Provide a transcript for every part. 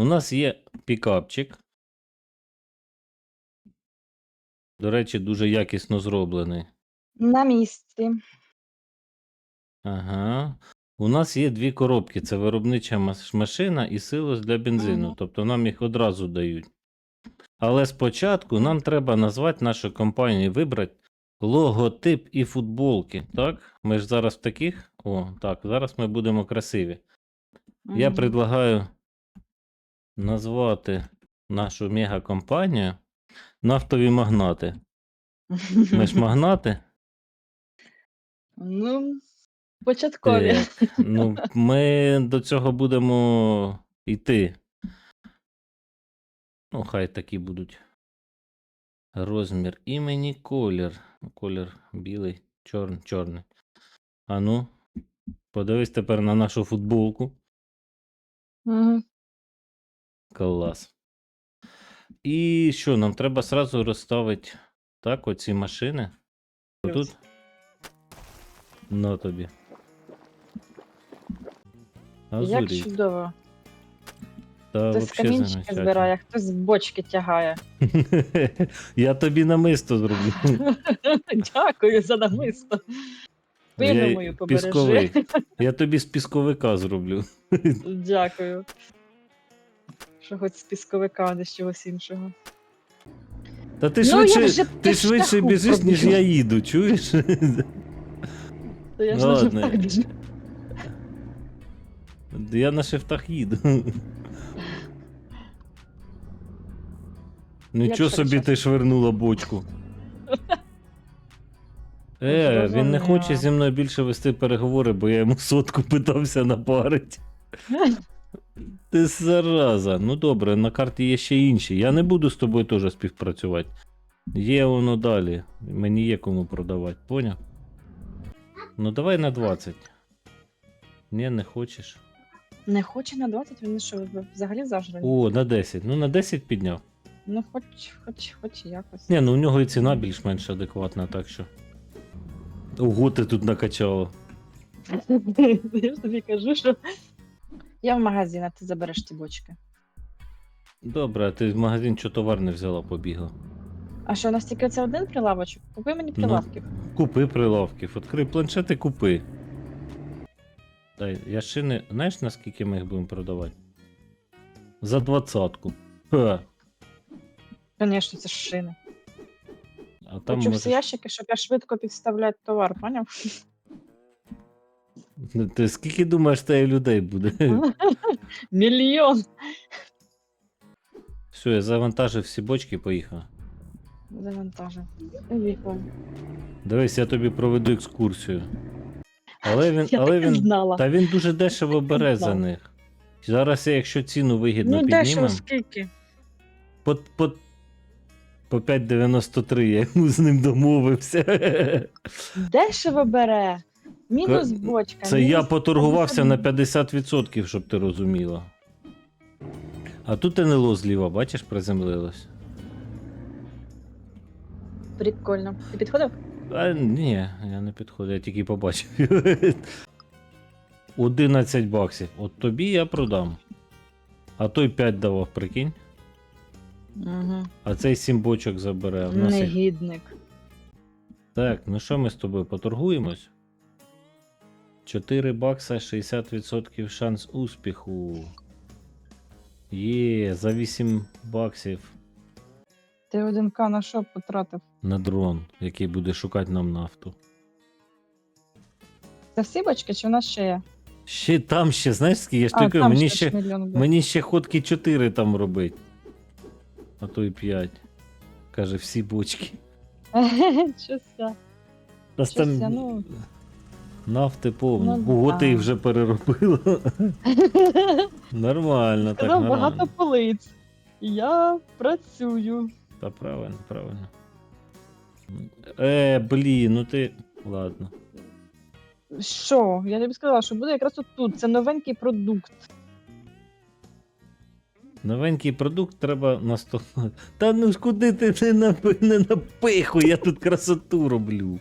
У нас є пікапчик. До речі, дуже якісно зроблений. На місці. Ага. У нас є дві коробки: це виробнича машина і силос для бензину. Мгм. Тобто нам їх одразу дають. Але спочатку нам треба назвати нашу компанію, вибрати логотип і футболки. Так? Ми ж зараз в таких. О, так, зараз ми будемо красиві. Я предлагаю назвати нашу мегакомпанію Нафтові магнати. Ми ж магнати. Ну, початкові. Так, ну, ми до цього будемо йти. Ну, хай такі будуть. Розмір імені, колір. Колір білий, чор, чорний. А ну, подивись тепер на нашу футболку. Мгм. Клас. І що, нам треба сразу розставити так, оці машини. Отут. На тобі. Як Азурі. чудово. Та Хтось вообще камінчики замечательно. збирає, хтось з бочки тягає. Я тобі намисто зроблю. Дякую за намисто. Спину Я мою побережи. Я тобі з пісковика зроблю. Дякую. Що хоч з пісковика, а не з чогось іншого. Та ти Ну, швидше, вже ти швидше біжиш, ніж пробігла. я їду, чуєш? То я ж Ну, на ладно. живтах біжу. Я на шифтах їду. Нічого собі ти швирнула бочку. Е, він не хоче зі мною більше вести переговори, бо я йому сотку питався напарити. Ти зараза. Ну добре, на карті є ще інші. Я не буду з тобою теж співпрацювати. Є воно далі. Мені є кому продавати, поняв? Ну давай на 20. Ні, не хочеш. Не хоче на 20, він що, взагалі зажрані? О, на 10. Ну на 10 підняв. Ну, хоч, хоч, хоч якось. Ні, ну у нього і ціна більш-менш адекватна, так що. Ого, ти тут накачала. Я ж тобі кажу, що я в магазин, а ти забереш ті бочки. Добре, а ти в магазин що товар не взяла, побігла. А що, у нас тільки це один прилавочок? Купи мені Ну. Купи прилавків, відкрий планшет і купи. Дай, я ще не. Знаєш, наскільки ми їх будемо продавати? За двадцятку. Ха. Звісно, це ж шини. А там Хочу всі ящики, щоб я швидко підставляти товар, поняв? Ти скільки думаєш, та людей буде? Мільйон. Все, я завантажив всі бочки і поїхав. Завантажив. Поїхав. Дивись, я тобі проведу екскурсію. Але він, Я але так і він знала. Та він дуже дешево бере за знала. них. Зараз, я, якщо ціну вигідно Ну, дешево скільки? по, по, по 5,93 я йому з ним домовився. Дешево бере. Мінус бочка. Це мінус я поторгувався на 50%, щоб ти розуміла. А тут НЛО зліва, бачиш, приземлилось. Прикольно. Ти підходив? А ні, я не підходив, я тільки побачив. 11 баксів. От тобі я продам. А той 5 давав, прикинь. Угу. А цей 7 бочок забере. Негідник. Так, ну що ми з тобою поторгуємось? 4 бакса, 60% шанс успіху. Є, за 8 баксів Ти один к на що потратив? на дрон, який буде шукати нам нафту. Це всі бочки, чи в нас ще є? Ще там ще, знаєш, скільки я ж А, тобі кажу, там мені ще ще, мільйон буде. мені ще ходки 4 там робить. А то й 5. Каже, всі бочки. Щось я, там ну. Нафти повно. Ну, Ого, ти їх да. вже переробила. Нормально, так Сказав нормально. багато полиць. Я працюю. Та правильно, правильно. Е, блін, ну ти. Ладно. Що? Я тобі сказала, що буде якраз от тут. Це новенький продукт. Новенький продукт треба на стол. Та ну ж куди ти не, напи... не напихуй, я тут красоту роблю.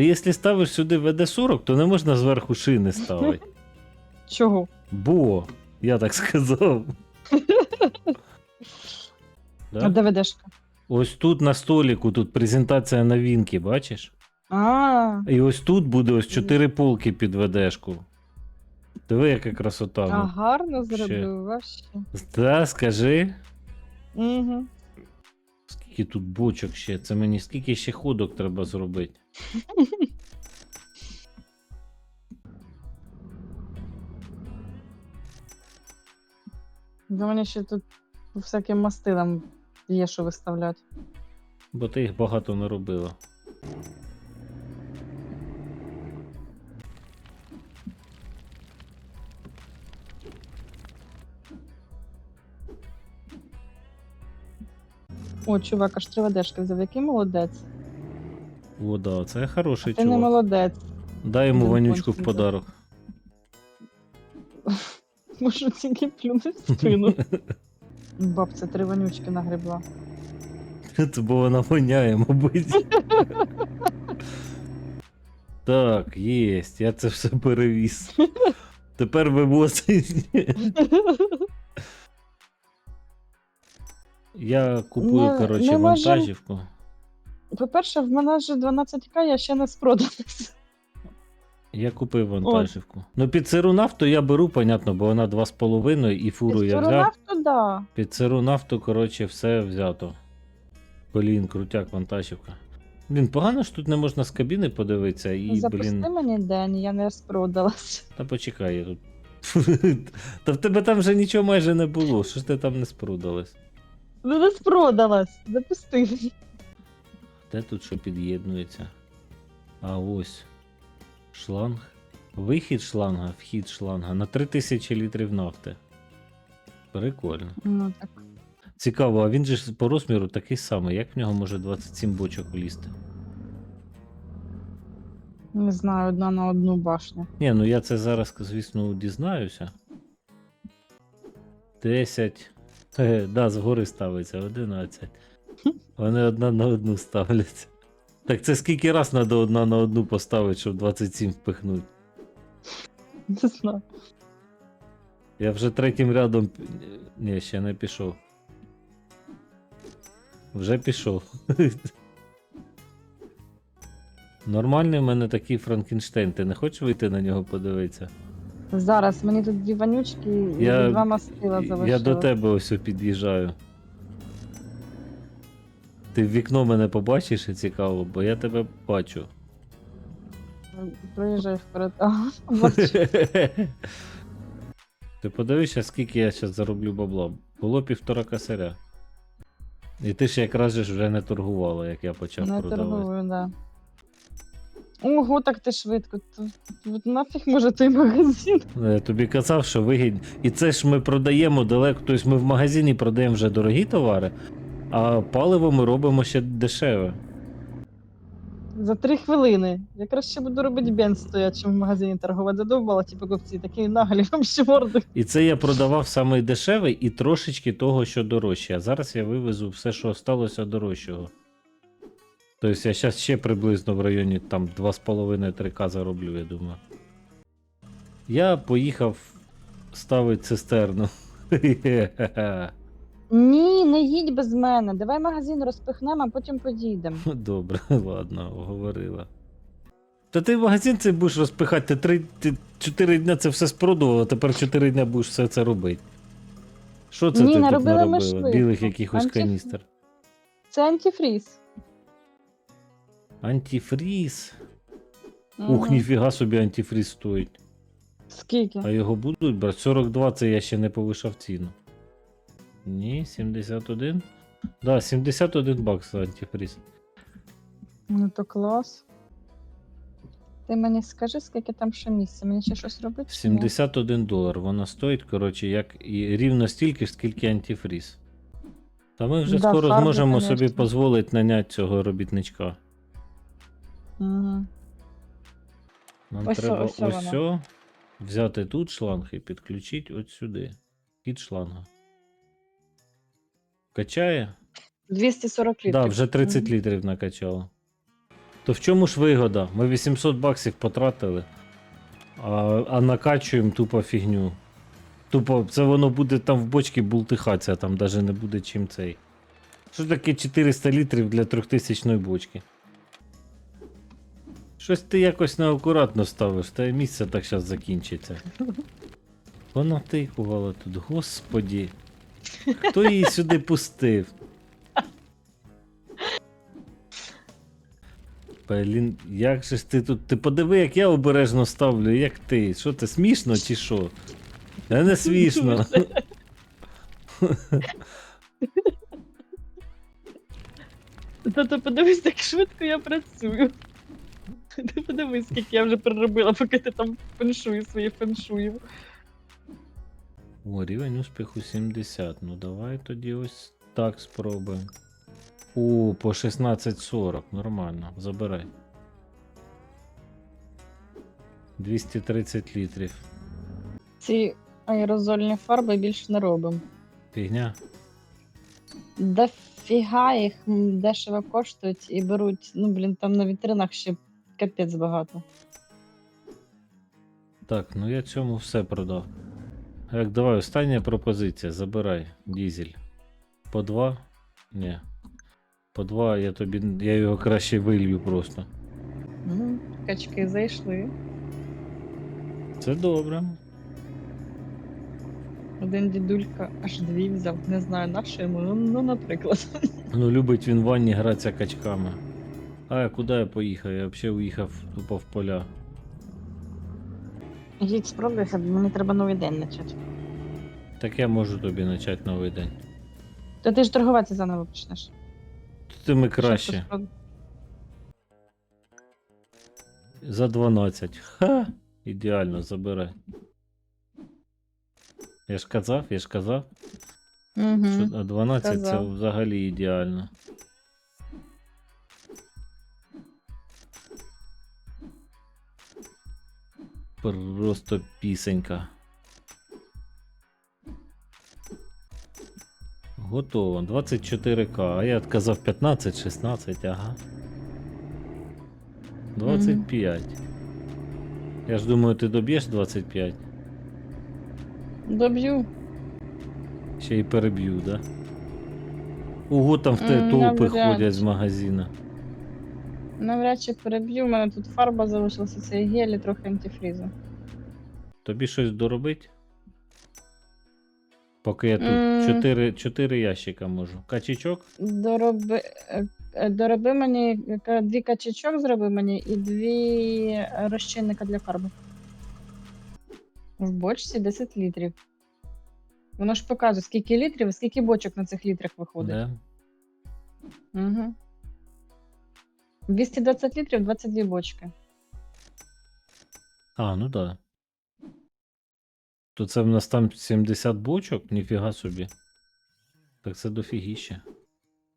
Ти якщо ставиш сюди ВД-40, то не можна зверху шини ставити. Чого? Бо Я так сказав. А Да? де ведешка? Ось тут на століку, тут презентація новинки, бачиш? А, І ось тут буде ось чотири полки під ведешку. Диви, яка красота. а ну. гарно ще. зроблю, вообще. Та, скажи, Угу. скільки тут бочок ще. Це мені скільки ще ходок треба зробити. До мене ще тут всяким мастилам є що виставляти. Бо ти їх багато не робила. О, чувак, аж три ведешки взяв, який молодець. О, да, це хороший Ти не чувак. молодець. Дай йому вонючку в взяв. подарок. Можу тільки плюнути в спину. Бабця три вонючки нагребла. Це бо вона воняє, мабуть. Так, єсть, я це все перевіз. Тепер вивозить. Я купую, Ми- коротше, ми можем- вантажівку. По-перше, в мене ж 12к, я ще не спродалась. Я купив вантажівку. Ну, під сиру нафту я беру, понятно, бо вона 2,5 і фуру я взяв. Нафту, да. Під сиру нафту, коротше, все взято. Блін, крутяк, вантажівка. Блін, погано ж тут не можна з кабіни подивитися і, Запусти блін. мені день, я не спродалась. Та почекай, я тут. Та в тебе там вже нічого майже не було. Що ж ти там не спрудалась? Ну не спродалась. Запусти. Де тут що під'єднується? А ось. Шланг. Вихід шланга, вхід шланга на 3000 літрів нафти. Прикольно. Ну так. Цікаво, а він же ж по розміру такий самий. Як в нього може 27 бочок влізти? Не знаю, одна на одну башню. Ні, ну я це зараз, звісно, дізнаюся. 10. Е, да, згори ставиться, 11. Вони одна на одну ставляться. Так це скільки раз треба одна на одну поставити, щоб 27 впихнути? Не знаю. Я вже третім рядом. Ні, ще не пішов. Вже пішов. Нормальний в мене такий Франкенштейн. Ти не хочеш вийти на нього подивитися? Зараз мені тут дві вонючки і Я- два мастила залишили. Я до тебе ось під'їжджаю. Ти в вікно мене побачиш і цікаво, бо я тебе бачу. Проїжджай вперед. Ага, бачу. Ти подивишся, скільки я зараз зароблю бабла. Було півтора косаря. І ти ж якраз же ж вже не торгувала, як я почав Не продавати. торгую, да. Ого, так ти швидко. Т- нафіг може той магазин. Я Е, тобі казав, що вигідно. І це ж ми продаємо далеко. Тобто ми в магазині продаємо вже дорогі товари, а паливо ми робимо ще дешеве. За три хвилини. Я краще буду робити бенз стоять, чим в магазині торгувати. Задовбала ті покупці, такі наглі вам ще морди. І це я продавав саме дешевий і трошечки того, що дорожче. А зараз я вивезу все, що осталося дорожчого. Тобто я зараз ще приблизно в районі там 2,5-3к зароблю, я думаю. Я поїхав ставити цистерну. Ні, не їдь без мене. Давай магазин розпихнемо, а потім поїдемо. Добре, ладно, говорила. Та ти в магазин цей будеш розпихати, ти, три, ти 4 дня це все спродував, а тепер 4 дня будеш все це робити. Що це Ні, ти тут ми наробила? швидко. Білих якихось Антиф- каністр. Це антифріз. Антифріз. Мгм. Ух, ніфіга собі антифріз стоїть. Скільки? А його будуть брати? 42 це я ще не повишав ціну. Ні, 71. Да, 71 бакс за антифріз. Ну то клас. Ти мені скажи, скільки там ще місця? Мені ще щось робити? чи ні? 71 долар. Вона стоїть, коротше, як і рівно стільки ж, скільки антифріз. Та ми вже Да, скоро фарби, зможемо собі конечно. дозволити наняти цього робітничка. Мгм. Нам Ось треба ось ось вона. сьо, взяти тут шланг і підключити от сюди. Від шланга. Качає? 240 літрів. Так, да, вже 30 Мгм. літрів накачало. То в чому ж вигода? Ми 800 баксів потратили, а, а накачуємо тупо фігню. Тупо, це воно буде там в бочці бултихатися, там навіть не буде чим цей. Що таке 400 літрів для 3000 бочки? Щось ти якось неакуратно ставиш, та й місце так зараз закінчиться. Вона тикувала тут, господі. Хто її сюди пустив? Блін, як же ж ти тут. Ти подиви, як я обережно ставлю, як ти. Що це смішно чи що? Та не смішно. Та ти подивись, як швидко я працюю. Ти подивись, скільки я вже переробила, поки ти там феншую свої феншуїв. О, рівень успіху 70. Ну давай тоді ось так спробуємо. О, по 16.40. Нормально. Забирай. 230 літрів. Ці аерозольні фарби більше не робимо. Фігня. Дофіга їх дешево коштують і беруть, ну блін, там на вітринах ще капець багато. Так, ну я цьому все продав. Як давай, остання пропозиція. Забирай дізель. По 2? Ні. По 2 я тобі. Я його краще вилью просто. Угу. Качки зайшли. Це добре. Один дідулька аж дві взяв. Не знаю на що йому, ну, ну наприклад. Ну, любить він в ванні гратися качками. А куди я поїхав? Я взагалі уїхав тупо в поля. Їдь спробуйся, бо мені треба новий день почати. Так я можу тобі почати новий день. То ти ж торгуватися заново почнеш. Тими Що краще. ти За 12. Ха! Ідеально, забирай. Я ж казав, я ж казав, Мгм. що а 12 це взагалі ідеально. Просто пісенька. Готово. 24к. А я казав 15, 16, ага. 25. Я ж думаю, ти доб'єш 25. Доб'ю. Ще й переб'ю, да? Ого, там в те М, толпи ходять з магазина. Навряд чи переб'ю. У мене тут фарба залишилася, це гель і трохи антифрізу. Тобі щось доробить? Поки я тут М. 4, 4 ящика можу. Качечок? Дороби, е, е, дороби мені дві качечок зроби мені і дві е, розчинника для фарби. В бочці 10 літрів. Воно ж показує, скільки літрів і скільки бочок на цих літрах виходить. Да. Угу. 220 літрів, 22 бочки. А, ну да. То це в нас там 70 бочок, ніфіга собі. Так це дофігіще.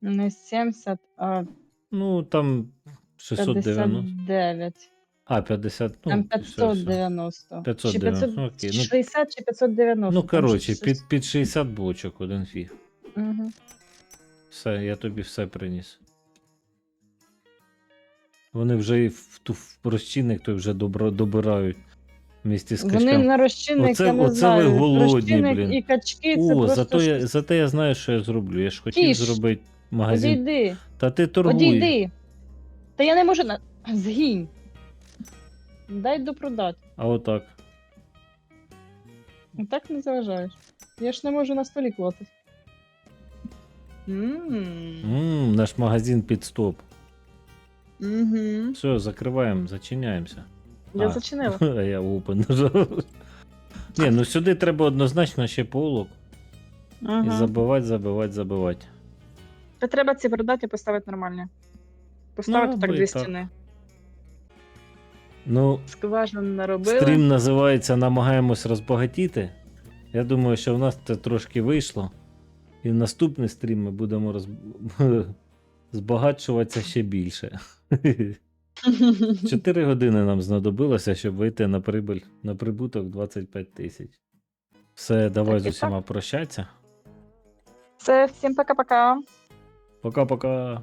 Не 70, а Ну, там 690. 59. А, 50. Ну, Там все, все. 590. 590, Чи 500, окей, ну- 60 чи 590. Ну, коротше, під, під 60 бочок один фіг. Угу. Все, я тобі все приніс. Вони вже і в ту в розчинник той вже добро, добирають вместе з Вони на розчинник, Оце- я не оце ви голодні, розчинник блін. і качки це О, просто зато я, зате я знаю, що я зроблю. Я ж хотів Кіш. зробити магазин. Одійди, Та ти торгуй. одійди. Та я не можу на... Згінь. Дай допродати. А отак. Так не заважаєш. Я ж не можу на столі класти. Ммм. Ммм, наш магазин під стоп. Угу. Все, закриваємо, зачиняємося. Я А. зачинила. А я open нажав. Ні, ну сюди треба однозначно ще полок. І забивати, забивати, забивати. Та треба ці продати і поставити нормально. Поставити Ну, так дві так. стіни. Ну, Скважину наробили. Стрім називається Намагаємось розбагатіти. Я думаю, що в нас це трошки вийшло. І в наступний стрім ми будемо роз... збагачуватися ще більше. Чотири години нам знадобилося, щоб вийти на прибуль, на прибуток 25 тисяч. Все, давай Так з усіма усіма прощатися. Все, всім пока-пока. Пока-пока.